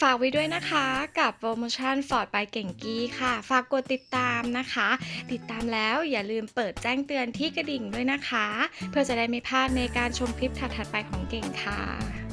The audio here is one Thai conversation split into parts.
ฝากไว้ด้วยนะคะกับโปรโมชั่นฟอร์ดไปเก่งกี้ค่ะ ฝากกดติดตามนะคะ ติดตามแล้วอย่าลืมเปิดแจ้งเตือนที่กระดิ่งด้วยนะคะ เพื่อจะได้ไม่พลาดในการชมคลิปถัดๆไปของเก่งค่ะ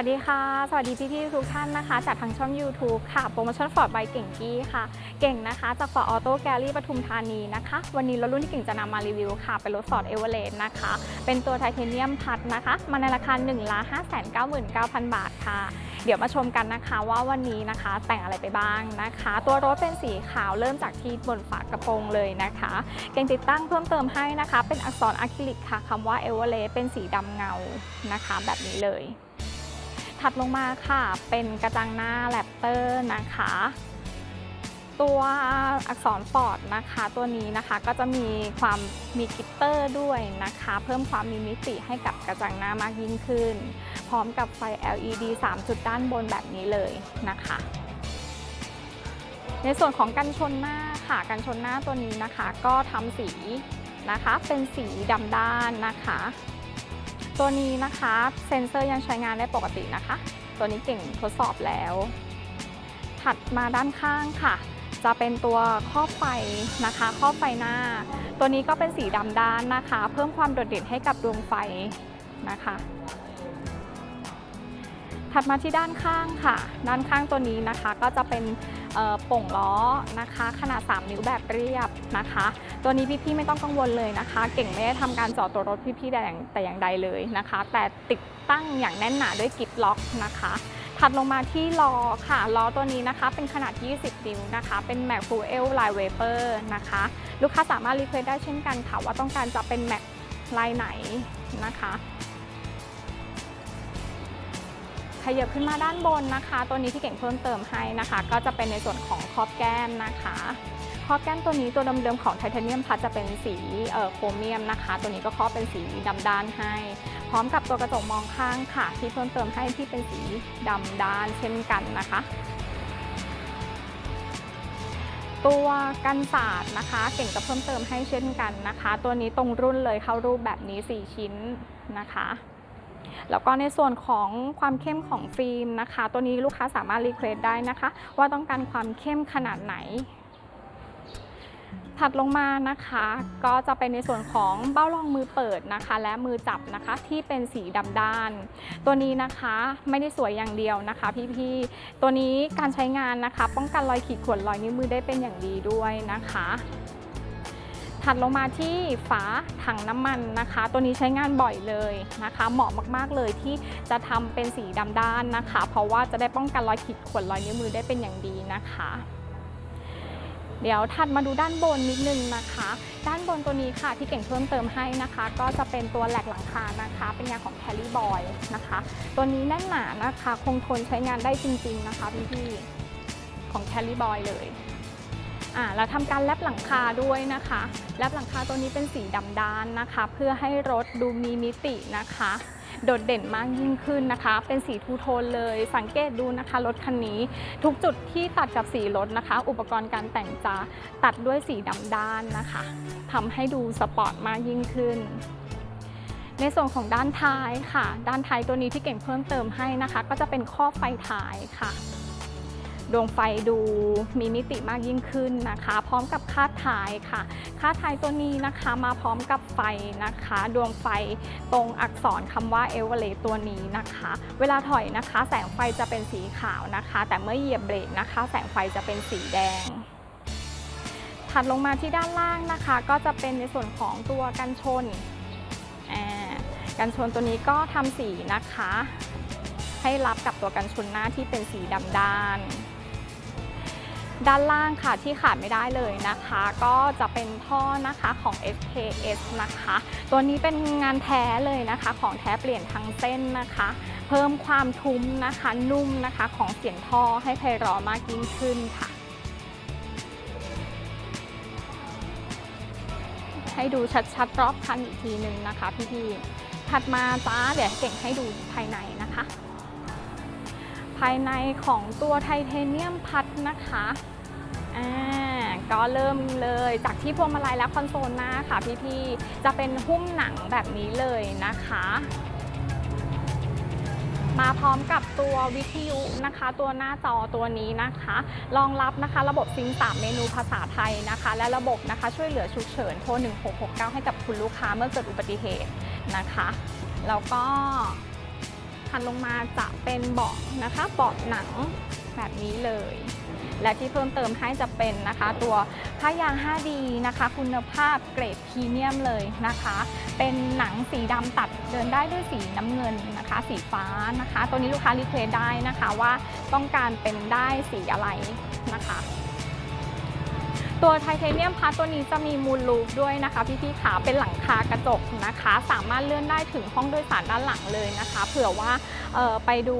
วัสดีค่ะ สวัสดีพี่ๆทุกท่านนะคะ จากทางช่อง YouTube ค่ะ โปรโมชั่นฟอร์ดไบเก่งกี้ค่ะ เก่งนะคะ จากฟอร์ดออโต้แกลลี่ปทุมธานีนะคะ วันนี้รถรุ่นที่เก่งจะนำมารีวิวค่ะ เป็นรถฟอร์ดเอเวอเรสต์นะคะ เป็นตัวไทเทเนียมพัดนะคะ มาในราคา1 5 9 9 9 0 0บาทค่ะ เดี๋ยวมาชมกันนะคะว่าวันนี้นะคะแต่งอะไรไปบ้างนะคะ ตัวรถเป็นสีขาวเริ่มจากที่บนฝากระโปรงเลยนะคะ เก่งติดตั้งเพิ่มเติมให้นะคะ เป็นอักษรอะคริลิกค่ะคำว่าเอเวอเรสต์เป็นสีดำเงานะคะ แบบนี้เลย ถัดลงมาค่ะ เป็นกระจังหน้าแรปเตอร์นะคะ ตัวอักษรฟอร์ดนะคะ ตัวนี้นะคะก็จะมีความมีกิตเตอร์ด้วยนะคะ เพิ่มความมีมิติให้กับกระจังหน้ามากยิ่งขึ้น พร้อมกับไฟ LED 3 จุดด้านบนแบบนี้เลยนะคะ ในส่วนของกันชนหน้าค่ะกันชนหน้าตัวนี้นะคะ ก็ทำสีนะคะ เป็นสีดำด้านนะคะ ตัวนี้นะคะเซ็นเซอร์ยังใช้งานได้ปกตินะคะ ตัวนี้เก่งทดสอบแล้ว ถัดมาด้านข้างค่ะ จะเป็นตัวครอบไฟนะคะครอบไฟหน้า ตัวนี้ก็เป็นสีดำด้านนะคะ เพิ่มความโดดเด่นให้กับดวงไฟนะคะ ถัดมาที่ด้านข้างค่ะ ด้านข้างตัวนี้นะคะ ก็จะเป็นโป่งล้อนะคะ ขนาด 3 นิ้วแบบเรียบนะคะ ตัวนี้พี่ๆไม่ต้องกังวลเลยนะคะ เก่งไม่ได้ทำการจาะตัวรถพี่ๆแต่อย่างแต่อย่างใดเลยนะคะ แต่ติดตั้งอย่างแน่นหนาด้วยกิฟล็อกนะคะ ถัดลงมาที่ล้อค่ะล้อตัวนี้นะคะเป็นขนาด 20 นิ้วนะคะ เป็นแม็กฟูเอลลเวเปอร์นะคะ ลูกค้าสามารถรีเควสได้เช่นกันค่ะว่าต้องการจะเป็นแม็กลายไหนนะคะ ขยับขึ้นมาด้านบนนะคะ ตัวนี้ที่เก่งเพิ่มเติมให้นะคะ ก็จะเป็นในส่วนของครอบแก้มนะคะครอบแก้มตัวนี้ตัวเดิมๆของไทเทเนียมพัดจะเป็นสีโครเมียมนะคะ ตัวนี้ก็ครอบเป็นสีดำด้านให้ พร้อมกับตัวกระจกมองข้างค่ะ ที่เพิ่มเติมให้ที่เป็นสีดำด้านเช่นกันนะคะ ตัวกันศาสตร์นะคะ เก่งก็เพิ่มเติมให้เช่นกันนะคะ ตัวนี้ตรงรุ่นเลยเข้ารูปแบบนี้ 4 ชิ้นนะคะ แล้วก็ในส่วนของความเข้มของฟิล์มนะคะ ตัวนี้ลูกค้าสามารถรีเควสได้นะคะ ว่าต้องการความเข้มขนาดไหน ถัดลงมานะคะ ก็จะเป็นในส่วนของเบ้ารองมือเปิดนะคะ และมือจับนะคะที่เป็นสีดำด้าน ตัวนี้นะคะไม่ได้สวยอย่างเดียวนะคะพี่ๆตัวนี้การใช้งานนะคะ ป้องกันรอยขีดข่วนรอยนิ้วมือได้เป็นอย่างดีด้วยนะคะ ถัดลงมาที่ฝาถังน้ำมันนะคะ ตัวนี้ใช้งานบ่อยเลยนะคะ เหมาะมากๆเลยที่จะทำเป็นสีดำด้านนะคะ เพราะว่าจะได้ป้องกันรอยขีดข่วนรอยนิ้วมือได้เป็นอย่างดีนะคะ เดี๋ยวถัดมาดูด้านบนนิดนึงนะคะ ด้านบนตัวนี้ค่ะที่เก่งเพิ่มเติมให้นะคะ ก็จะเป็นตัวแหลกหลังคานะคะ เป็นงานของ c a r r y Boy นะคะ ตัวนี้แน่นหนานะคะ คงทนใช้งานได้จริง ๆ นะคะพี่ๆของ c a r r y Boy เลย อ่าแล้วทำการแลบหลังคาด้วยนะคะแลบหลังคาตัวนี้เป็นสีดำด้านนะคะ เพื่อให้รถดูมีมิตินะคะ โดดเด่นมากยิ่งขึ้นนะคะ เป็นสีทูโทนเลย สังเกตดูนะคะ รถคันนี้ ทุกจุดที่ตัดกับสีรถนะคะ อุปกรณ์การแต่งจะตัดด้วยสีดำด้านนะคะทำให้ดูสปอร์ตมากยิ่งขึ้นในส่วนของด้านท้ายค่ะ ด้านท้ายตัวนี้ที่เก่งเพิ่มเติมให้นะคะ ก็จะเป็นข้อไฟท้ายค่ะ ดวงไฟดูมีมิติมากยิ่งขึ้นนะคะ พร้อมกับค่าดท้ายค่ะ ค่าดท้ายตัวนี้นะคะมาพร้อมกับไฟนะคะ ดวงไฟตรงอักษรคำว่าเอเวอเรตัวนี้นะคะ เวลาถอยนะคะ แสงไฟจะเป็นสีขาวนะคะ แต่เมื่อเหยียบเบรกนะคะ แสงไฟจะเป็นสีแดงถัดลงมาที่ด้านล่างนะคะ ก็จะเป็นในส่วนของตัวกันชนกันชนตัวนี้ก็ทำสีนะคะ ให้รับกับตัวกันชนหน้าที่เป็นสีดำด้าน ด้านล่างค่ะที่ขาดไม่ได้เลยนะคะ ก็จะเป็นท่อนะคะของ SKS นะคะ ตัวนี้เป็นงานแท้เลยนะคะของแท้เปลี่ยนทั้งเส้นนะคะ เพิ่มความทุ้มนะคะนุ่มนะคะของเสียงท่อให้ไพเราะมากยิ่งขึ้นค่ะ ให้ดูชัดๆรอบคันอีกทีหนึ่งนะคะพี่ๆถัดมาจ้าเดี๋ยวเก่งให้ดูภายในนะคะ ภายในของตัวไทเทเนียมพัดนะคะอ่าก็เริ่มเลยจากที่พวงมาลัยและคอนโซลหน้าค่ะพี่ๆจะเป็นหุ้มหนังแบบนี้เลยนะคะ มาพร้อมกับตัววิทยุนะคะ ตัวหน้าจอตัวนี้นะคะ รองรับนะคะระบบซิง3เมนูภาษาไทยนะคะ และระบบนะคะช่วยเหลือฉุกเฉินโทร1669 ให้กับคุณลูกค้าเมื่อเกิดอุบัติเหตุนะคะ แล้วก็ ถัดลงมาจะเป็นเบาะนะคะเบาะหนังแบบนี้เลย และที่เพิ่มเติมให้จะเป็นนะคะ ตัวผ้ายาง 5D นะคะ คุณภาพเกรดพรีเมียมเลยนะคะ เป็นหนังสีดำตัดเดินได้ด้วยสีน้ำเงินนะคะ สีฟ้านะคะ ตัวนี้ลูกค้ารีเควสได้นะคะว่าต้องการเป็นได้สีอะไรนะคะ ตัวไทเทเนียมพาร์ตัวนี้จะมีมูลลูปด้วยนะคะ พี่ๆขาเป็นหลังคากระจกนะคะ สามารถเลื่อนได้ถึงห้องโดยสารด้านหลังเลยนะคะ เผื่อว่าไปดู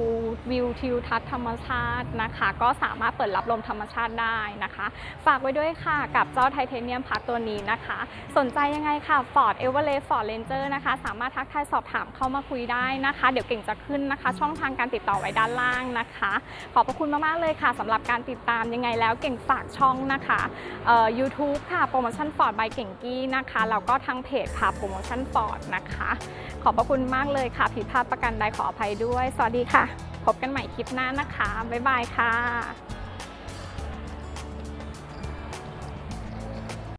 วิวทิวทัศน์ธรรมชาตินะคะ ก็สามารถเปิดรับลมธรรมชาติได้นะคะ ฝากไว้ด้วยค่ะกับเจ้าไทเทเนียมพาร์ตัวนี้นะคะ สนใจยังไงค่ะ Ford e v e r e s t Ford Ranger นะคะ สามารถทักทายสอบถามเข้ามาคุยได้นะคะ เดี๋ยวเก่งจะขึ้นนะคะ ช่องทางการติดต่อไว้ด้านล่างนะคะ ขอบพระคุณมากๆเลยค่ะสำหรับการติดตามยังไงแล้วเก่งฝากช่องนะคะยูทูบค่ะโปรโมชั่นฟอร์ดบายเก่งกี้นะคะแล้วก็ทางเพจค่ะโปรโมชั่นฟอร์ดนะคะ ขอบพระคุณมากเลยค่ะ ผิดพลาดประกันใดขออภัยด้วย สวัสดีค่ะ พบกันใหม่คลิปหน้านะคะ บ๊ายบายค่ะ